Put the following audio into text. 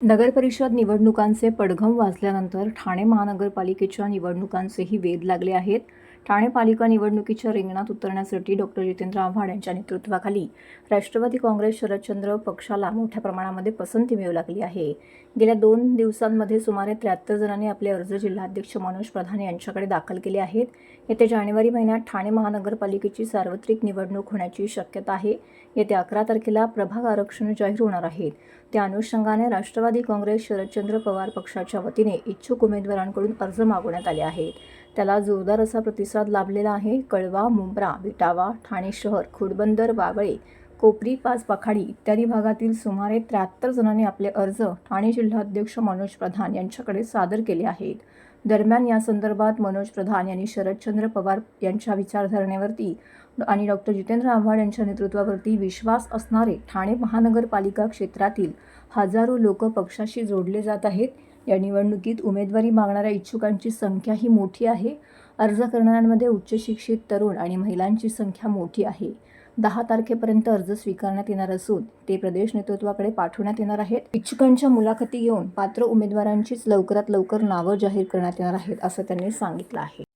नगरपरिषद निवडणुकांचे पडघम वाजल्यानंतर ठाणे महानगरपालिकेच्या निवडणुकांचेही वेध लागले आहेत. ठाणे पालिका निवडणुकीच्या रिंगणात उतरण्यासाठी डॉक्टर जितेंद्र आव्हाड यांच्या नेतृत्वाखाली राष्ट्रवादी काँग्रेस शरदचंद्र पक्षाला मोठ्या प्रमाणामध्ये पसंती मिळू लागली आहे. गेल्या दोन दिवसांमध्ये सुमारे त्र्याहत्तर जणांनी आपले अर्ज जिल्हाध्यक्ष मनोज प्रधान यांच्याकडे दाखल केले आहेत. येत्या जानेवारी महिन्यात ठाणे महानगरपालिकेची सार्वत्रिक निवडणूक होण्याची शक्यता आहे. येत्या अकरा तारखेला प्रभाग आरक्षण जाहीर होणार आहेत त्या अनुषंगाने राष्ट्रवादी काँग्रेस शरदचंद्र पवार पक्षाच्या वतीने इच्छुक उमेदवारांकडून अर्ज मागवण्यात आले आहेत. त्याला जोरदार असा प्रतिसाद लाभलेला आहे. कळवा मुंब्रा विटावा ठाणे शहर खुडबंदर वागळे कोपरी पाच पाखाडी इत्यादी भागातील सुमारे त्र्याहत्तर जणांनी आपले अर्ज ठाणे जिल्हाध्यक्ष मनोज प्रधान यांच्याकडे सादर केले आहेत. दरम्यान या संदर्भात मनोज प्रधान यांनी शरदचंद्र पवार यांच्या विचारधारणेवरती आणि डॉक्टर जितेंद्र आव्हाड यांच्या नेतृत्वावरती विश्वास असणारे ठाणे महानगरपालिका क्षेत्रातील हजारो लोक पक्षाशी जोडले जात आहेत. या निवडणुकीत उमेदवारी मागणाऱ्या इच्छुकांची संख्या ही मोठी आहे. अर्ज करणाऱ्यांमध्ये उच्च शिक्षित तरुण आणि महिलांची संख्या मोठी आहे. दहा तारखेपर्यंत अर्ज स्वीकारण्यात येणार असून ते प्रदेश नेतृत्वाकडे पाठवण्यात येणार आहेत. इच्छुकांच्या मुलाखती घेऊन पात्र उमेदवारांचीच लवकरात लवकर नावं जाहीर करण्यात येणार आहेत असं त्यांनी सांगितलं आहे.